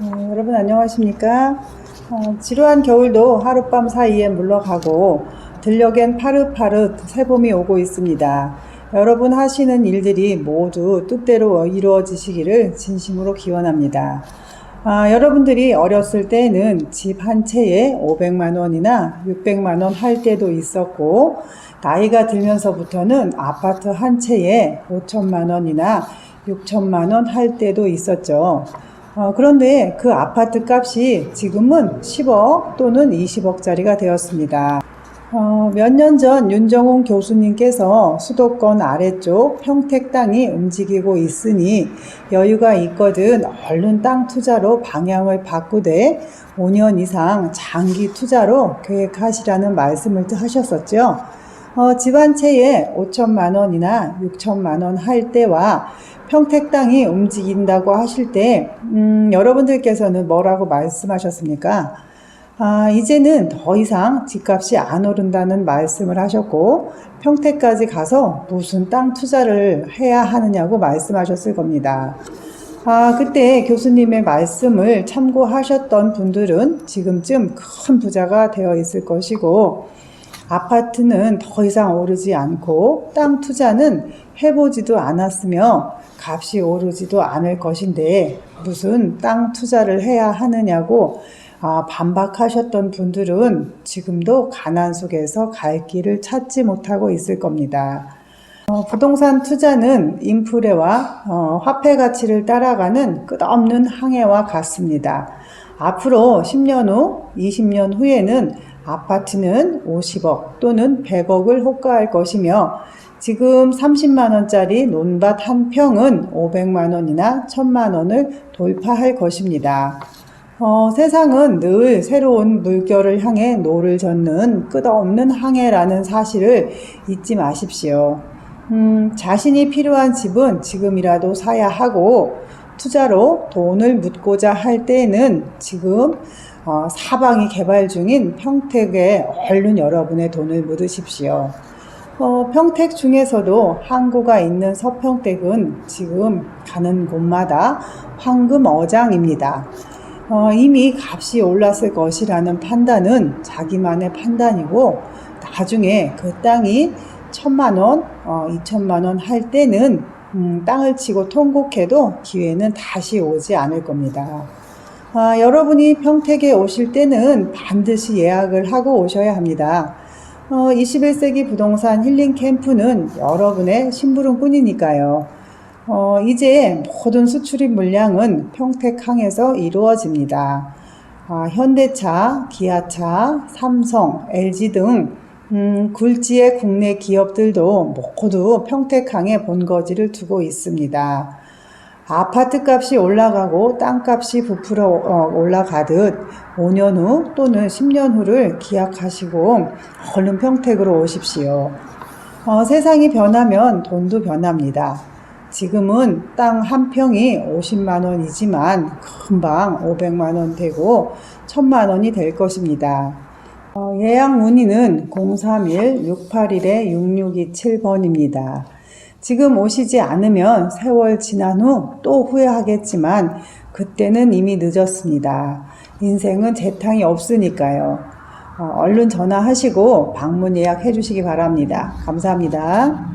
어, 여러분 안녕하십니까? 어, 지루한 겨울도 하룻밤 사이에 물러가고 들녘엔 파릇파릇 새봄이 오고 있습니다. 여러분 하시는 일들이 모두 뜻대로 이루어지시기를 진심으로 기원합니다. 아, 여러분들이 어렸을 때는 집 한 채에 500만 원이나 600만 원 할 때도 있었고, 나이가 들면서부터는 아파트 한 채에 5천만 원이나 6천만 원 할 때도 있었죠. 어, 그런데 그 아파트 값이 지금은 10억 또는 20억짜리가 되었습니다. 어, 몇 년 전 윤정훈 교수님께서 수도권 아래쪽 평택 땅이 움직이고 있으니 여유가 있거든 얼른 땅 투자로 방향을 바꾸되 5년 이상 장기 투자로 계획하시라는 말씀을 하셨었죠. 어, 집한 채에 5천만 원이나 6천만 원 할 때와 평택 땅이 움직인다고 하실 때, 음, 여러분들께서는 뭐라고 말씀하셨습니까? 아, 이제는 더 이상 집값이 안 오른다는 말씀을 하셨고, 평택까지 가서 무슨 땅 투자를 해야 하느냐고 말씀하셨을 겁니다. 아, 그때 교수님의 말씀을 참고하셨던 분들은 지금쯤 큰 부자가 되어 있을 것이고, 아파트는 더 이상 오르지 않고, 땅 투자는 해보지도 않았으며, 값이 오르지도 않을 것인데, 무슨 땅 투자를 해야 하느냐고 아, 반박하셨던 분들은 지금도 가난 속에서 갈 길을 찾지 못하고 있을 겁니다. 어, 부동산 투자는 인프레와 어, 화폐 가치를 따라가는 끝없는 항해와 같습니다. 앞으로 10년 후, 20년 후에는 아파트는 50억 또는 100억을 호가할 것이며 지금 30만 원짜리 논밭 한 평은 500만 원이나 1000만 원을 돌파할 것입니다. 어, 세상은 늘 새로운 물결을 향해 노를 젓는 끝없는 항해라는 사실을 잊지 마십시오. 음, 자신이 필요한 집은 지금이라도 사야 하고 투자로 돈을 묻고자 할 때에는 지금 어, 사방이 개발 중인 평택에 얼른 여러분의 돈을 묻으십시오. 어, 평택 중에서도 항구가 있는 서평택은 지금 가는 곳마다 황금 어장입니다. 어, 이미 값이 올랐을 것이라는 판단은 자기만의 판단이고 나중에 그 땅이 천만 원, 어, 이천만 원 할 때는 음, 땅을 치고 통곡해도 기회는 다시 오지 않을 겁니다. 아, 여러분이 평택에 오실 때는 반드시 예약을 하고 오셔야 합니다. 어, 21세기 부동산 힐링 캠프는 여러분의 심부름뿐이니까요. 어, 이제 모든 수출입 물량은 평택항에서 이루어집니다. 아, 현대차, 기아차, 삼성, LG 등 음, 굴지의 국내 기업들도 모두 평택항에 본거지를 두고 있습니다. 아파트 값이 올라가고 땅값이 부풀어 어, 올라가듯 5년 후 또는 10년 후를 기약하시고 얼른 평택으로 오십시오. 어, 세상이 변하면 돈도 변합니다. 지금은 땅 한 평이 50만 원이지만 금방 500만 원 되고 1000만 원이 될 것입니다. 어, 예약 문의는 031-681-6627번입니다. 지금 오시지 않으면 세월 지난 후 또 후회하겠지만 그때는 이미 늦었습니다. 인생은 재탕이 없으니까요. 어, 얼른 전화하시고 방문 예약해 주시기 바랍니다. 감사합니다.